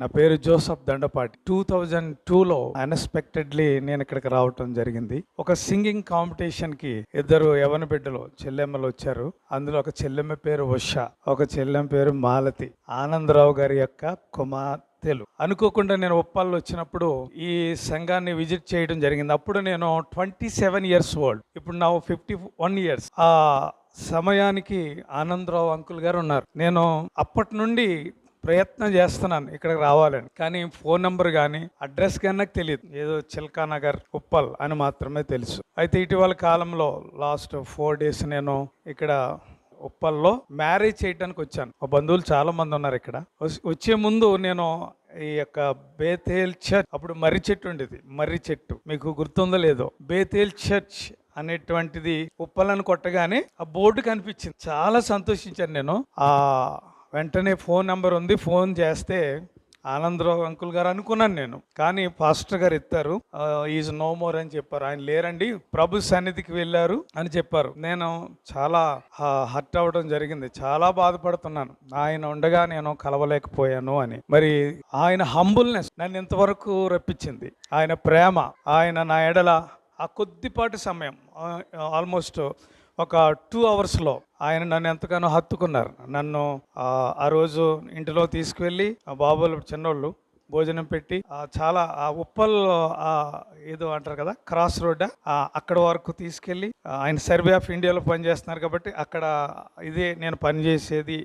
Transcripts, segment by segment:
నా పేరు Joseph Dandapati. Two thousand టూలో అన్ఎక్స్పెక్టెడ్లీ నేను ఇక్కడికి రావటం జరిగింది. ఒక సింగింగ్ కాంపిటీషన్కి ఇద్దరు యవన బిడ్డలు చెల్లెమ్మలు వచ్చారు. అందులో ఒక చెల్లెమ్మ పేరు ఉష ఒక చెల్లెమ్మ పేరు మాలతి. ఆనందరావు గారి యొక్క కుమార్తెలు. అనుకోకుండా నేను ఉప్పాల్లో వచ్చినప్పుడు ఈ సంఘాన్ని విజిట్ చేయడం జరిగింది. అప్పుడు నేను ట్వంటీ సెవెన్ ఇయర్స్ ఓల్డ్ ఇప్పుడు నా ఫిఫ్టీ వన్ ఇయర్స్ ఆ సమయానికి ఆనందరావు అంకుల్ గారు ఉన్నారు. నేను అప్పటి నుండి ప్రయత్నం చేస్తున్నాను ఇక్కడికి రావాలని. కానీ ఫోన్ నెంబర్ కానీ అడ్రస్ కానీ నాకు తెలియదు ఏదో చిల్కా నగర్ ఉప్పల్ అని మాత్రమే తెలుసు. అయితే ఇటీవల కాలంలో లాస్ట్ ఫోర్ డేస్ నేను ఇక్కడ ఉప్పల్లో మ్యారేజ్ చేయడానికి వచ్చాను. మా బంధువులు చాలా మంది ఉన్నారు ఇక్కడ. వచ్చే ముందు నేను ఈ యొక్క బేతేల్ చర్చ్ అప్పుడు మర్రి చెట్టు ఉండేది. మర్రి చెట్టు. మీకు గుర్తుందో లేదో. బేతేల్ చర్చ్ అనేటువంటిది ఉప్పలను కొట్టగానే ఆ బోర్డు కనిపించింది. చాలా సంతోషించాను నేను. ఆ వెంటనే ఫోన్ నెంబర్ ఉంది ఫోన్ చేస్తే ఆనందరావు అంకుల్ గారు అనుకున్నాను నేను. కానీ పాస్టర్ గారు ఇస్తారు ఈజ్ నో మోర్ అని చెప్పారు. ఆయన లేరండి ప్రభు సన్నిధికి వెళ్ళారు అని చెప్పారు. నేను చాలా హర్ట్ అవ్వడం జరిగింది. చాలా బాధపడుతున్నాను. ఆయన ఉండగా నేను కలవలేకపోయాను అని. మరి ఆయన హంబుల్నెస్ నన్ను ఇంతవరకు రప్పించింది. ఆయన ప్రేమ ఆయన నా ఎడల ఆ కొద్దిపాటి సమయం ఆల్మోస్ట్ ఒక టూ అవర్స్లో ఆయన నన్ను ఎంతగానో హత్తుకున్నారు. నన్ను ఆ, రోజు ఇంటిలో తీసుకువెళ్ళి ఆ బాబులు చిన్నోళ్ళు భోజనం పెట్టి చాలా ఆ ఉప్పల్ ఆ, ఏదో అంటారు కదా క్రాస్ రోడ్ అక్కడ వరకు తీసుకెళ్ళి ఆయన సర్వే ఆఫ్ ఇండియాలో పనిచేస్తున్నారు కాబట్టి అక్కడ ఇదే నేను పనిచేసేది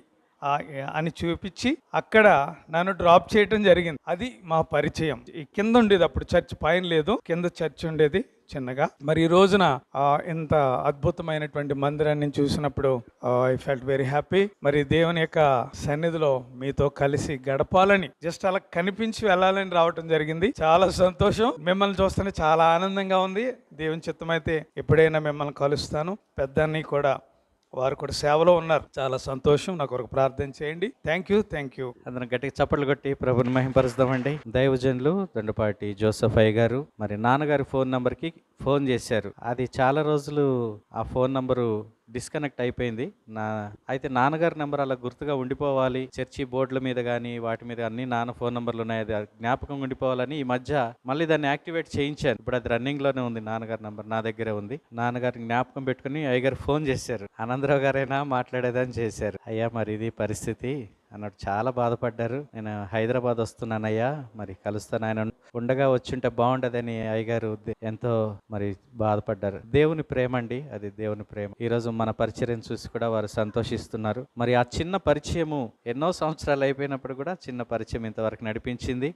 అని చూపించి అక్కడ నన్ను డ్రాప్ చేయటం జరిగింది. అది మా పరిచయం. ఈ కింద ఉండేది అప్పుడు చర్చ్ పైన లేదు. కింద చర్చ్ ఉండేది చిన్నగా. మరి ఈ రోజున ఇంత అద్భుతమైనటువంటి మందిరాన్ని చూసినప్పుడు ఐ ఫెల్ట్ వెరీ హ్యాపీ మరి దేవుని యొక్క సన్నిధిలో మీతో కలిసి గడపాలని జస్ట్ అలా కనిపించి వెళ్ళాలని రావటం జరిగింది. చాలా సంతోషం. మిమ్మల్ని చూస్తేనే చాలా ఆనందంగా ఉంది. దేవుని చిత్తమైతే ఎప్పుడైనా మిమ్మల్ని కలుస్తాను. పెద్దాన్ని కూడా వారు కూడా సేవలో ఉన్నారు. చాలా సంతోషం. నాకు ఒక ప్రార్థన చేయండి. థ్యాంక్ యూ థ్యాంక్ యూ అందరం గట్టిగా చప్పట్లు కొట్టి ప్రభుని మహింపరుస్తామండి. దైవజనులు దండపాటి జోసఫ్ అయ్య గారు మరి నాన్నగారి ఫోన్ నంబర్కి ఫోన్ చేశారు. అది చాలా రోజులు ఆ ఫోన్ నంబరు డిస్కనెక్ట్ అయిపోయింది. నా అయితే నాన్నగారి నెంబర్ అలా గుర్తుగా ఉండిపోవాలి. చర్చి బోర్డుల మీద కానీ వాటి మీద అన్ని నాన్న ఫోన్ నెంబర్లు ఉన్నాయి. అది జ్ఞాపకం ఉండిపోవాలని ఈ మధ్య మళ్ళీ దాన్ని యాక్టివేట్ చేయించాను. ఇప్పుడు అది రన్నింగ్లోనే ఉంది నాన్నగారి నెంబర్ నా దగ్గరే ఉంది. నాన్నగారిని జ్ఞాపకం పెట్టుకుని అయ్యగారు ఫోన్ చేశారు. ఆనందరావు గారైనా మాట్లాడేదని చేశారు. అయ్యా మరి ఇది పరిస్థితి? అన్నట్టు చాలా బాధపడ్డారు. నేను హైదరాబాద్ వస్తున్నానయ్యా. మరి కలుస్తాను ఆయన. ఉండగా వచ్చుంటే బాగుండదని అయ్యగారు ఎంతో మరి బాధపడ్డారు. దేవుని ప్రేమ అండి. అది దేవుని ప్రేమ. ఈరోజు మన పరిచయం చూసి కూడా వారు సంతోషిస్తున్నారు. మరి ఆ చిన్న పరిచయము ఎన్నో సంవత్సరాలు అయిపోయినప్పుడు కూడా చిన్న పరిచయం ఇంతవరకు నడిపించింది.